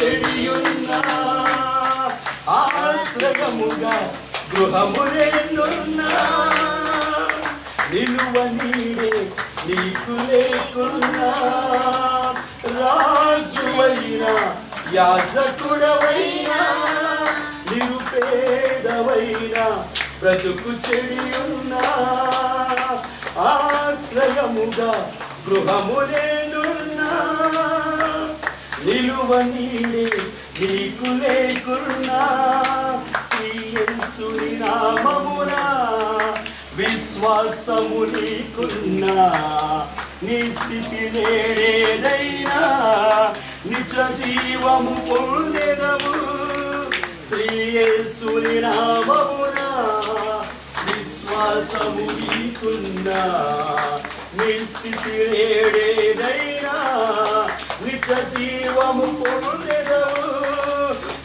చెడియున్నా ఆశ్రయముగా గృహములేనున్నా నిలువ నీరే నీకు లేకున్నా. రాజువైనా యాజకుడవైనా నిరుపేదవైనా బ్రతుకు చెడియున్నా ఆశ్రయముగా గృహములేనున్నా నిలువ నీడే నీకు లేకున్నా. శ్రీయేసుని నామమునా విశ్వాసము నీకున్నా. నీ స్థితి నేడేదైనా నిజ జీవము పొందెదవు శ్రీయేసుని నామమునా విశ్వాసము నీకున్నా. నీ స్థితి నేడేదైనా నిజ జీవము పొందెదవు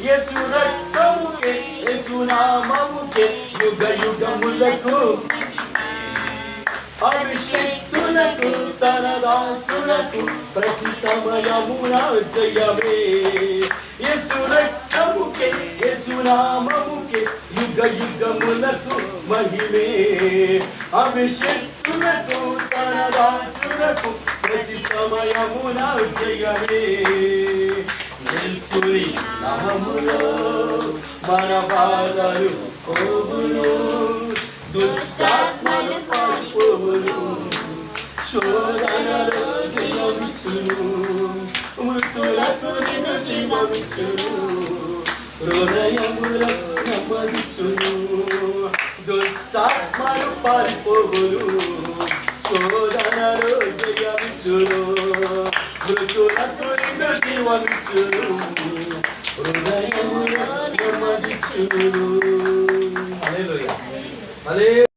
యేసు రక్తముకే యేసు నామముకే యుగ యుగములకు అభిషేక్తులకు తన దాసులకు ప్రతి సమయమున జయమే. యేసు రక్తముకే యేసు నామముకే యుగ యుగములకు మహిమే. అభిషేక్తులకు తన దాసులకు ప్రతి సమయమున జయమే యేసుని నామములో మన బాధలు పోగులు దుష్టాత్మలు పారిపోవును శోధనలో జీవమిచ్చును మృతులకు నిన్ను జీవమిచ్చును హృదయములకు నెమ్మదిచ్చును దుష్టాత్మలు పారిపోవును శోధనలో జయమిచ్చును. మృతులకు నిన్ను జీవమిచ్చును. హృదయములో నెమ్మదిచ్చును. హల్లెలూయా. హల్లెలూయా.